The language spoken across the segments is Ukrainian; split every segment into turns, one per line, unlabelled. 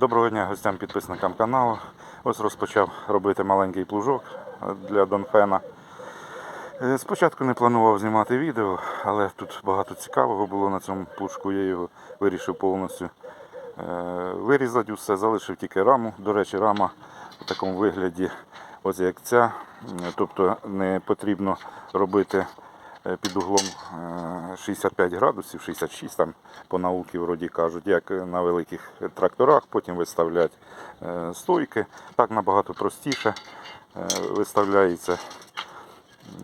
Доброго дня гостям підписникам каналу. Ось розпочав робити маленький плужок для Донфена. Е, Спочатку не планував знімати відео, але тут багато цікавого було на цьому плужку. Я його вирішив повністю е, вирізати усе, залишив тільки раму. До речі, рама в такому вигляді, ось як ця. Тобто не потрібно робити під углом е, 65 градусів, 66 там по науці вроді кажуть, як на великих тракторах, потім виставлять е, стойки. Так набагато простіше е, виставляється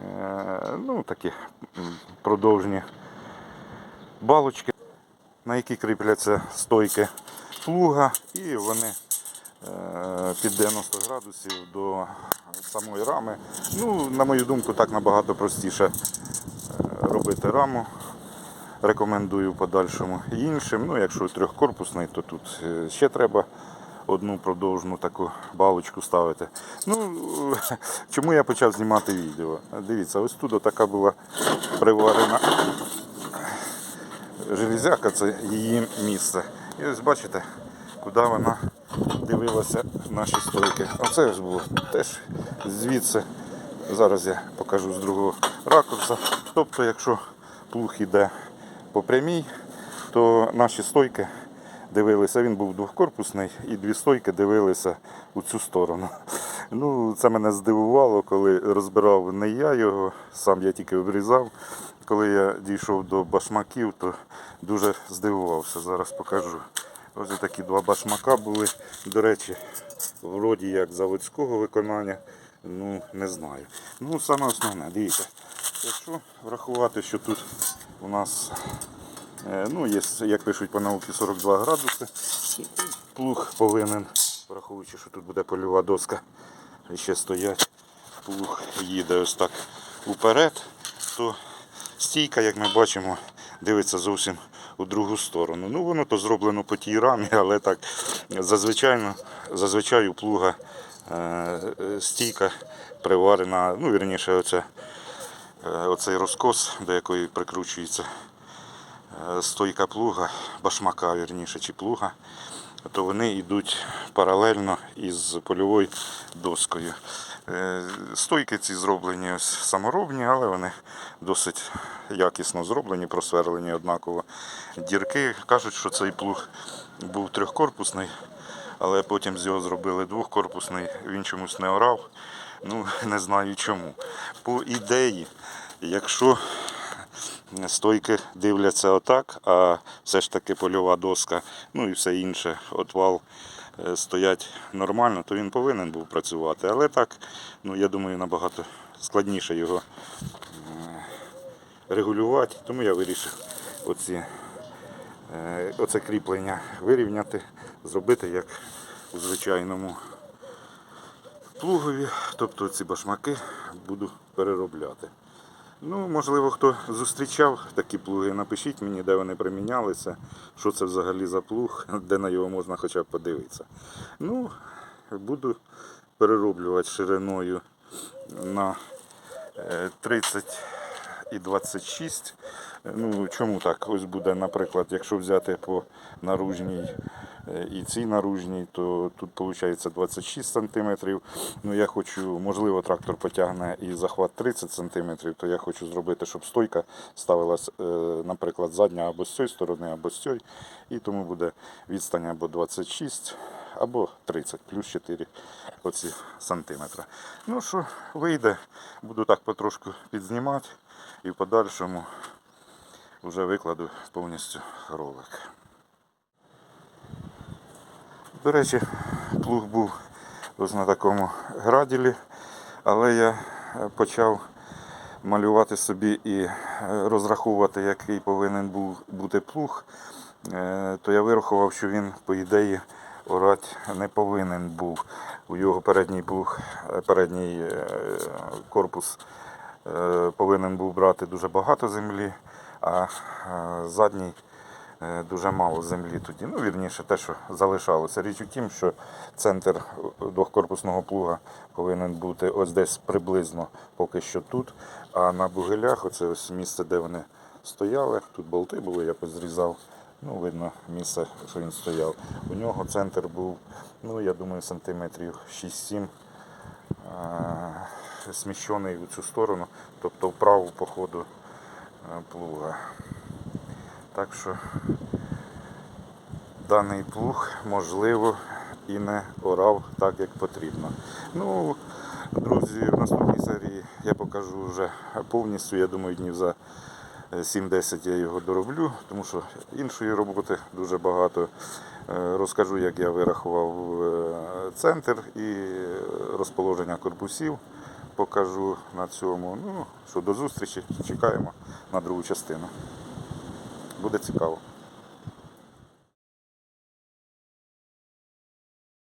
е, ну, такі продовжні балочки, на які кріпляться стойки плуга, і вони е, під 90 градусів до самої рами. Ну, на мою думку, так набагато простіше е, робити раму. Рекомендую подальшому іншим. Ну, якщо трьохкорпусний, то тут е, ще треба одну продовжну таку балочку ставити. Ну, чому я почав знімати відео? Дивіться, ось тут така була приварена железяка, це її місце. І ось бачите, куди вона дивилася наші стойки. Оце ось було теж звідси. Зараз я покажу з другого ракурсу. Тобто, якщо плуг іде по прямій, то наші стойки дивилися, він був двохкорпусний, і дві стойки дивилися у цю сторону. Ну, це мене здивувало, коли розбирав не я його, сам я тільки обрізав. Коли я дійшов до башмаків, то дуже здивувався. Зараз покажу. Ось такі два башмака були. До речі, вроді як заводського виконання, ну не знаю. Ну, саме основне, дивіться, якщо врахувати, що тут у нас Е, Ну, є, як пишуть по науці, 42 градуси. Плуг повинен, враховуючи, що тут буде польова доска, і ще стоять, плуг їде ось так уперед, то стійка, як ми бачимо, дивиться зовсім у другу сторону. Ну, воно то зроблено по тій рамі, але так зазвичай, зазвичай у плуга стійка приварена, ну, вірніше, оце, е, оцей розкос, до якої прикручується е, стойка плуга, башмака вірніше, чи плуга, то вони йдуть паралельно із польовою доскою. Е, Стойки ці зроблені саморобні, але вони досить якісно зроблені, просверлені однаково. Дірки кажуть, що цей плуг був трьохкорпусний, але потім з його зробили двохкорпусний, він чомусь не орав. Ну, не знаю чому. По ідеї, якщо стойки дивляться отак, а все ж таки польова доска, ну і все інше, отвал е, стоять нормально, то він повинен був працювати. Але так, ну я думаю, набагато складніше його регулювати, тому я вирішив оці, е, оце кріплення вирівняти, зробити як у звичайному плугові, тобто ці башмаки буду переробляти. Ну, можливо, хто зустрічав такі плуги, напишіть мені, де вони примінялися, що це взагалі за плуг, де на його можна хоча б подивитися. Ну, буду перероблювати шириною на е, 30 і 26. Ну, чому так? Ось буде, наприклад, якщо взяти по наружній е, і цій наружній, то тут виходить 26 см. Ну, я хочу, можливо, трактор потягне і захват 30 см, то я хочу зробити, щоб стойка ставилась, е, наприклад, задня або з цієї сторони, або з цієї. І тому буде відстань або 26, або 30, плюс 4 оці сантиметра. Ну що, вийде, буду так потрошку підзнімати і в подальшому вже викладу повністю ролик. До речі, плуг був ось на такому граділі, але я е, почав малювати собі і е, розраховувати, який повинен був бути плуг, Е, то я вирахував, що він, по ідеї, орати не повинен був. У його передній плуг, передній корпус повинен був брати дуже багато землі, а задній дуже мало землі тоді. Ну, вірніше, те, що залишалося. Річ у тім, що центр двохкорпусного плуга повинен бути ось десь приблизно поки що тут. А на бугелях, оце ось місце, де вони стояли, тут болти були, я позрізав Ну, видно місце, що він стояв. У нього центр був, ну я думаю, сантиметрів 6-7 е, сміщений в цю сторону, тобто вправо по ходу е, плуга. Так що даний плуг, можливо, і не орав так, як потрібно. Ну, друзі, в наступній серії я покажу вже повністю, я думаю, днів за 7-10 я його дороблю, тому що іншої роботи дуже багато. Е, Розкажу, як я вирахував е, центр і розположення корпусів. Покажу на цьому. Ну що, до зустрічі. Чекаємо на другу частину. Буде цікаво.